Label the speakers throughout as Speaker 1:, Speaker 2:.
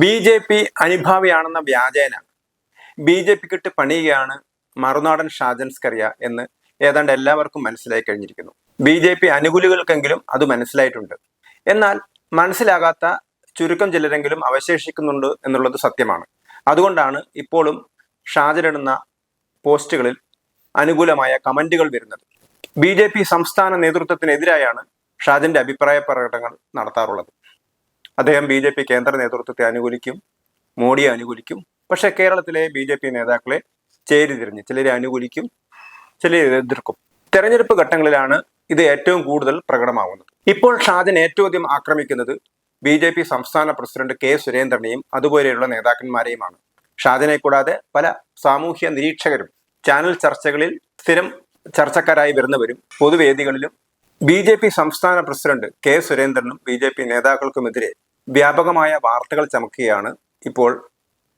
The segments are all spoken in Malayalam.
Speaker 1: ബി ജെ പി അനുഭാവിയാണെന്ന വ്യാജേന. ബി ജെ പിക്കിട്ട് പണിയുകയാണ് മറുനാടൻ ഷാജൻസ്കറിയ എന്ന് ഏതാണ്ട് എല്ലാവർക്കും മനസ്സിലായി കഴിഞ്ഞിരിക്കുന്നു. ബി ജെ പി അനുകൂലികൾക്കെങ്കിലും അത് മനസ്സിലായിട്ടുണ്ട്. എന്നാൽ മനസ്സിലാകാത്ത ചുരുക്കം ചിലരെങ്കിലും അവശേഷിക്കുന്നുണ്ട് എന്നുള്ളത് സത്യമാണ്. അതുകൊണ്ടാണ് ഇപ്പോഴും ഷാജനിടുന്ന പോസ്റ്റുകളിൽ അനുകൂലമായ കമന്റുകൾ വരുന്നത്. ബി ജെ പി സംസ്ഥാന നേതൃത്വത്തിനെതിരായാണ് ഷാജന്റെ അഭിപ്രായ പ്രകടനങ്ങൾ നടത്താറുള്ളത്. അദ്ദേഹം ബി ജെ പി കേന്ദ്ര നേതൃത്വത്തെ അനുകൂലിക്കും മോഡിയെ അനുകൂലിക്കും. പക്ഷെ കേരളത്തിലെ ബി ജെ പി നേതാക്കളെ ചേരി തിരിഞ്ഞ് ചിലരെ അനുകൂലിക്കും ചിലരെ എതിർക്കും. തെരഞ്ഞെടുപ്പ് ഘട്ടങ്ങളിലാണ് ഇത് ഏറ്റവും കൂടുതൽ പ്രകടമാവുന്നത്. ഇപ്പോൾ ഷാജൻ ഏറ്റവും അധികം ആക്രമിക്കുന്നത് ബി ജെ പി സംസ്ഥാന പ്രസിഡന്റ് കെ സുരേന്ദ്രനെയും അതുപോലെയുള്ള നേതാക്കന്മാരെയുമാണ്. ഷാജനെ കൂടാതെ പല സാമൂഹ്യ നിരീക്ഷകരും ചാനൽ ചർച്ചകളിൽ സ്ഥിരം ചർച്ചക്കാരായി വരുന്നവരും പൊതുവേദികളിലും ബി ജെ പി സംസ്ഥാന പ്രസിഡന്റ് കെ സുരേന്ദ്രനും ബി ജെ പി നേതാക്കൾക്കുമെതിരെ വ്യാപകമായ വാർത്തകൾ ചമക്കുകയാണ് ഇപ്പോൾ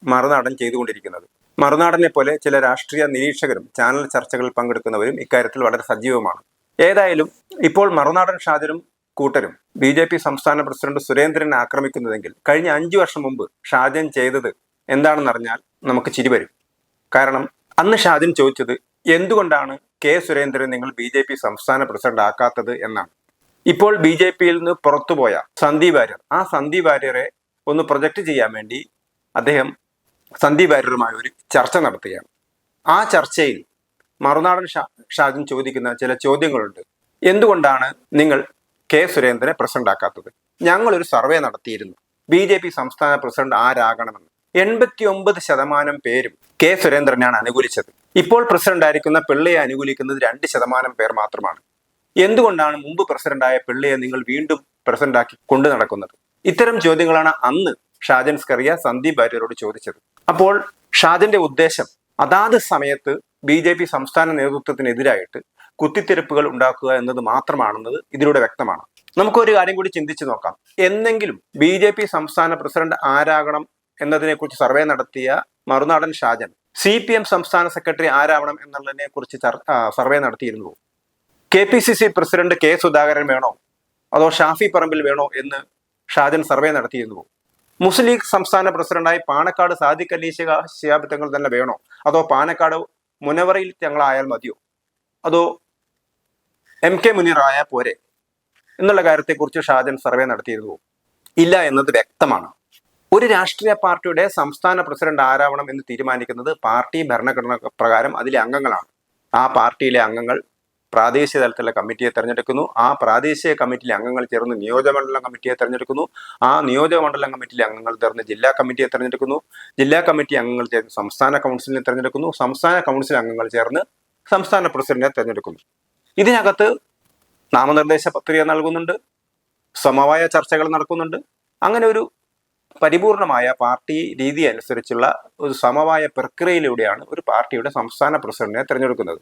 Speaker 1: മറുനാടൻ ചെയ്തുകൊണ്ടിരിക്കുന്നത്. മറുനാടനെ പോലെ ചില രാഷ്ട്രീയ നിരീക്ഷകരും ചാനൽ ചർച്ചകളിൽ പങ്കെടുക്കുന്നവരും ഇക്കാര്യത്തിൽ വളരെ സജീവമാണ്. ഏതായാലും ഇപ്പോൾ മറുനാടൻ ഷാജനും കൂട്ടരും ബി ജെ പി സംസ്ഥാന പ്രസിഡന്റ് സുരേന്ദ്രനെ ആക്രമിക്കുന്നതെങ്കിൽ കഴിഞ്ഞ അഞ്ചു വർഷം മുമ്പ് ഷാജൻ ചെയ്തത് എന്താണെന്നറിഞ്ഞാൽ നമുക്ക് ചിരി വരും. കാരണം അന്ന് ഷാജൻ ചോദിച്ചത് എന്തുകൊണ്ടാണ് കെ സുരേന്ദ്രൻ നിങ്ങൾ ബി സംസ്ഥാന പ്രസിഡന്റ് ആക്കാത്തത് എന്നാണ്. ഇപ്പോൾ ബി ജെ പിയിൽ നിന്ന് പുറത്തുപോയ സന്ദീപ് വാര്യർ ആ സന്ദീപ് വാര്യരെ ഒന്ന് പ്രൊജക്ട് ചെയ്യാൻ വേണ്ടി അദ്ദേഹം സന്ദീപ് വാര്യരുമായി ഒരു ചർച്ച നടത്തുകയാണ്. ആ ചർച്ചയിൽ മറുനാടൻ ഷാ ഷാജൻ ചോദിക്കുന്ന ചില ചോദ്യങ്ങളുണ്ട്. എന്തുകൊണ്ടാണ് നിങ്ങൾ കെ സുരേന്ദ്രനെ പ്രസിഡന്റ് ആക്കാത്തത്? ഞങ്ങളൊരു സർവേ നടത്തിയിരുന്നു. ബി ജെ പി സംസ്ഥാന പ്രസിഡന്റ് ആരാകണമെന്ന്. എൺപത്തി ഒമ്പത് ശതമാനം പേരും കെ സുരേന്ദ്രനെയാണ് അനുകൂലിച്ചത്. ഇപ്പോൾ പ്രസിഡന്റ് ആയിരിക്കുന്ന പിള്ളയെ അനുകൂലിക്കുന്നത് രണ്ട് ശതമാനം പേർ മാത്രമാണ്. എന്തുകൊണ്ടാണ് മുമ്പ് പ്രസിഡന്റായ പിള്ളയെ നിങ്ങൾ വീണ്ടും പ്രസിഡന്റാക്കി കൊണ്ടു നടക്കുന്നത്? ഇത്തരം ചോദ്യങ്ങളാണ് അന്ന് ഷാജൻ സ്കറിയ സന്ദീപ് ഭാര്യരോട് ചോദിച്ചത്. അപ്പോൾ ഷാജന്റെ ഉദ്ദേശം അതാത് സമയത്ത് ബി ജെ പി സംസ്ഥാന നേതൃത്വത്തിനെതിരായിട്ട് കുത്തിത്തിരപ്പുകൾ ഉണ്ടാക്കുക എന്നത് മാത്രമാണെന്നത് ഇതിലൂടെ വ്യക്തമാണ്. നമുക്കൊരു കാര്യം കൂടി ചിന്തിച്ചു നോക്കാം. എന്നെങ്കിലും ബി ജെ പി സംസ്ഥാന പ്രസിഡന്റ് ആരാകണം എന്നതിനെക്കുറിച്ച് സർവേ നടത്തിയ Marunadan Shajan C P M സംസ്ഥാന സെക്രട്ടറി ആരാവണം എന്നുള്ളതിനെ കുറിച്ച് സർവേ നടത്തിയിരുന്നു. K P C C president K Sudhakaran വേണോ? അതോ ഷാഫി പറമ്പിൽ വേണോ എന്ന് ഷാജൻ സർവേ നടത്തിയിരുന്നു. മുസ്ലിം ലീഗ് സംസ്ഥാന പ്രസിഡന്റായി പാണക്കാട് സാദിഖ് അലി ശിഹാ ശിഹാബ് തങ്ങൾ തന്നെ വേണോ? അതോ പാണക്കാട് മുനവറയിൽ തങ്ങളായാൽ മതിയോ? അതോ എം കെ മുനീറായ പോരെ? എന്നുള്ള കാര്യത്തെക്കുറിച്ച് ഷാജൻ സർവേ നടത്തിയിരുന്നു. ഇല്ല എന്നത് വ്യക്തമാണ്. ഒരു രാഷ്ട്രീയ പാർട്ടിയുടെ സംസ്ഥാന പ്രസിഡന്റ് ആരാവണം എന്ന് തീരുമാനിക്കുന്നത് പാർട്ടി ഭരണഘടന പ്രകാരം അതിലെ അംഗങ്ങളാണ്. ആ പാർട്ടിയിലെ അംഗങ്ങൾ പ്രാദേശിക തലത്തിലുള്ള കമ്മിറ്റിയെ തെരഞ്ഞെടുക്കുന്നു. ആ പ്രാദേശിക കമ്മിറ്റിയിലെ അംഗങ്ങൾ ചേർന്ന് നിയോജകമണ്ഡലം കമ്മിറ്റിയെ തെരഞ്ഞെടുക്കുന്നു. ആ നിയോജകമണ്ഡലം കമ്മിറ്റിയിലെ അംഗങ്ങൾ ചേർന്ന് ജില്ലാ കമ്മിറ്റിയെ തെരഞ്ഞെടുക്കുന്നു. ജില്ലാ കമ്മിറ്റി അംഗങ്ങൾ ചേർന്ന് സംസ്ഥാന കൗൺസിലിനെ തെരഞ്ഞെടുക്കുന്നു. സംസ്ഥാന കൗൺസിൽ അംഗങ്ങൾ ചേർന്ന് സംസ്ഥാന പ്രസിഡന്റിനെ തെരഞ്ഞെടുക്കുന്നു. ഇതിനകത്ത് നാമനിർദ്ദേശ പത്രിക നൽകുന്നുണ്ട്. സമവായ ചർച്ചകൾ നടക്കുന്നുണ്ട്. അങ്ങനെ ഒരു പരിപൂർണമായ പാർട്ടി രീതി അനുസരിച്ചുള്ള ഒരു സമവായ പ്രക്രിയയിലൂടെയാണ് ഒരു പാർട്ടിയുടെ സംസ്ഥാന പ്രസിഡന്റിനെ തിരഞ്ഞെടുക്കുന്നത്.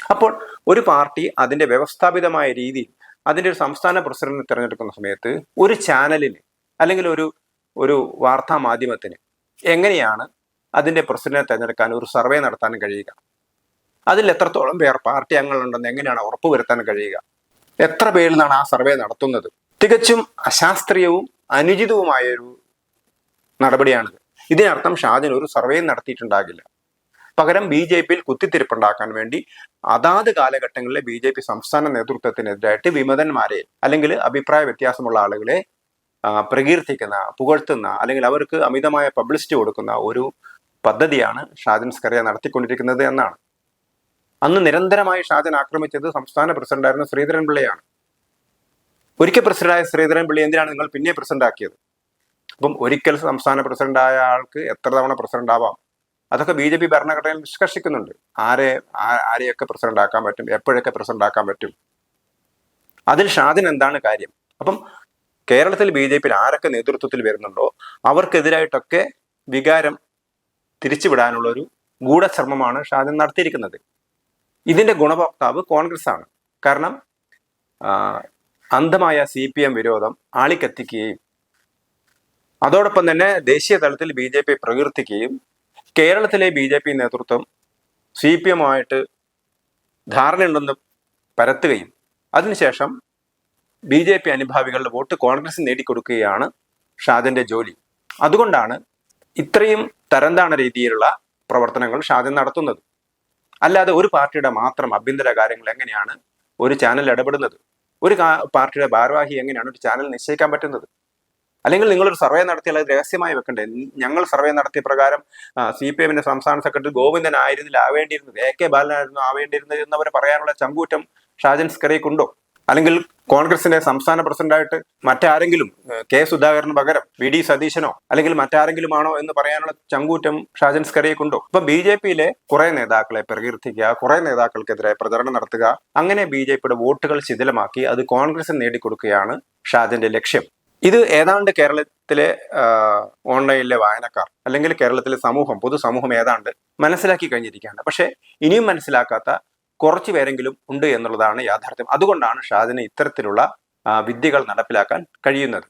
Speaker 1: അപ്പോൾ ഒരു പാർട്ടി അതിന്റെ വ്യവസ്ഥാപിതമായ രീതിയിൽ അതിന്റെ ഒരു സംസ്ഥാന പ്രസിഡന്റ് തിരഞ്ഞെടുക്കുന്ന സമയത്ത് ഒരു ചാനലിന് അല്ലെങ്കിൽ ഒരു ഒരു വാർത്താ മാധ്യമത്തിന് എങ്ങനെയാണ് അതിന്റെ പ്രസിഡന്റിനെ തിരഞ്ഞെടുക്കാൻ ഒരു സർവേ നടത്താൻ കഴിയുക? അതിൽ എത്രത്തോളം പേർ പാർട്ടി അംഗങ്ങളുണ്ടെന്ന് എങ്ങനെയാണ് ഉറപ്പുവരുത്താൻ കഴിയുക? എത്ര പേരിൽ നിന്നാണ് ആ സർവേ നടത്തുന്നത്? തികച്ചും അശാസ്ത്രീയവും അനുചിതവുമായ ഒരു നടപടിയാണിത്. ഇതിനർത്ഥം ഷാജൻ ഒരു സർവേയും നടത്തിയിട്ടുണ്ടാകില്ല. പകരം ബി ജെ പിയിൽ കുത്തിത്തിരിപ്പുണ്ടാക്കാൻ വേണ്ടി അതാത് കാലഘട്ടങ്ങളിലെ ബി ജെ പി സംസ്ഥാന നേതൃത്വത്തിനെതിരായിട്ട് വിമതന്മാരെ അല്ലെങ്കിൽ അഭിപ്രായ വ്യത്യാസമുള്ള ആളുകളെ പ്രകീർത്തിക്കുന്ന പുകഴ്ത്തുന്ന അല്ലെങ്കിൽ അവർക്ക് അമിതമായ പബ്ലിസിറ്റി കൊടുക്കുന്ന ഒരു പദ്ധതിയാണ് ഷാജൻ സ്കറിയ നടത്തിക്കൊണ്ടിരിക്കുന്നത് എന്നാണ്. അന്ന് നിരന്തരമായി ഷാജൻ ആക്രമിച്ചത് സംസ്ഥാന പ്രസിഡന്റായിരുന്ന ശ്രീധരൻ പിള്ളയാണ്. ഒരിക്കൽ പ്രസിഡന്റായ ശ്രീധരൻ പിള്ളി എന്തിനാണ് നിങ്ങൾ പിന്നെ പ്രസിഡന്റ് ആക്കിയത് അപ്പം ഒരിക്കൽ സംസ്ഥാന പ്രസിഡന്റായ ആൾക്ക് എത്ര തവണ പ്രസിഡന്റ് ആവാം അതൊക്കെ ബി ജെ പി ഭരണഘടനയിൽ നിഷ്കർഷിക്കുന്നുണ്ട്. ആരെ ആരെയൊക്കെ പ്രസിഡന്റ് ആക്കാൻ പറ്റും എപ്പോഴൊക്കെ പ്രസിഡന്റ് ആക്കാൻ പറ്റും. അതിൽ ഷാദിന് എന്താണ് കാര്യം? അപ്പം കേരളത്തിൽ ബി ജെ പിയിൽ ആരൊക്കെ നേതൃത്വത്തിൽ വരുന്നുണ്ടോ അവർക്കെതിരായിട്ടൊക്കെ വികാരം തിരിച്ചുവിടാനുള്ള ഒരു ഗൂഢശ്രമമാണ് ഷാദിൻ നടത്തിയിരിക്കുന്നത്. ഇതിന്റെ ഗുണഭോക്താവ് കോൺഗ്രസ് ആണ് കാരണം അന്ധമായ സി പി എം വിരോധം ആളിക്കത്തിക്കുകയും അതോടൊപ്പം തന്നെ ദേശീയ തലത്തിൽ ബി ജെ പി പ്രകീർത്തിക്കുകയും കേരളത്തിലെ ബി ജെ പി നേതൃത്വം സി പി എമ്മുമായിട്ട് ധാരണയുണ്ടെന്ന് പരത്തുകയും അതിനുശേഷം ബി ജെ പി അനുഭാവികളുടെ വോട്ട് കോൺഗ്രസ് നേടിക്കൊടുക്കുകയാണ് ഷാദിന്റെ ജോലി. അതുകൊണ്ടാണ് ഇത്രയും തരംതാണ രീതിയിലുള്ള പ്രവർത്തനങ്ങൾ ഷാജൻ നടത്തുന്നത്. അല്ലാതെ ഒരു പാർട്ടിയുടെ മാത്രം ആഭ്യന്തര കാര്യങ്ങൾ എങ്ങനെയാണ് ഒരു ചാനൽ ഇടപെടുന്നത്? ഒരു പാർട്ടിയുടെ ഭാരവാഹി എങ്ങനെയാണ് ഒരു ചാനൽ നിശ്ചയിക്കാൻ പറ്റുന്നത്? അല്ലെങ്കിൽ നിങ്ങളൊരു സർവേ നടത്തിയാൽ അത് രഹസ്യമായി വെക്കണ്ടേ? ഞങ്ങൾ സർവേ നടത്തിയ പ്രകാരം സി പി എമ്മിന്റെ സംസ്ഥാന സെക്രട്ടറി ഗോവിന്ദൻ ആയിരുന്നില്ല ആവേണ്ടിയിരുന്നത്. എ കെ ബാലനായിരുന്നു ആവേണ്ടിയിരുന്നത് എന്നവർ പറയാനുള്ള ചങ്കൂറ്റം ഷാജൻ സ്കറിയക്കുണ്ടോ? അല്ലെങ്കിൽ കോൺഗ്രസിന്റെ സംസ്ഥാന പ്രസിഡന്റായിട്ട് മറ്റാരെങ്കിലും കെ സുധാകരന് പകരം വി ഡി സതീശനോ അല്ലെങ്കിൽ മറ്റാരെങ്കിലും ആണോ എന്ന് പറയാനുള്ള ചങ്കൂറ്റം ഷാജൻ സ്കറിയക്കുണ്ടോ? ഇപ്പൊ ബി ജെ പിയിലെ കുറെ നേതാക്കളെ പ്രകീർത്തിക്കുക കുറെ നേതാക്കൾക്കെതിരെ പ്രചരണം നടത്തുക അങ്ങനെ ബി ജെ പിയുടെ വോട്ടുകൾ ശിഥിലമാക്കി അത് കോൺഗ്രസ് നേടിക്കൊടുക്കുകയാണ് ഷാജന്റെ ലക്ഷ്യം. ഇത് ഏതാണ്ട് കേരളത്തിലെ ഓൺലൈനിലെ വായനക്കാർ അല്ലെങ്കിൽ കേരളത്തിലെ സമൂഹം പൊതുസമൂഹം ഏതാണ്ട് മനസ്സിലാക്കി കഴിഞ്ഞിരിക്കുകയാണ്. പക്ഷേ ഇനിയും മനസ്സിലാക്കാത്ത കുറച്ചു പേരെങ്കിലും ഉണ്ട് എന്നുള്ളതാണ് യാഥാർത്ഥ്യം. അതുകൊണ്ടാണ് ഷാജിന് ഇത്തരത്തിലുള്ള വിദ്യകൾ നടപ്പിലാക്കാൻ കഴിയുന്നത്.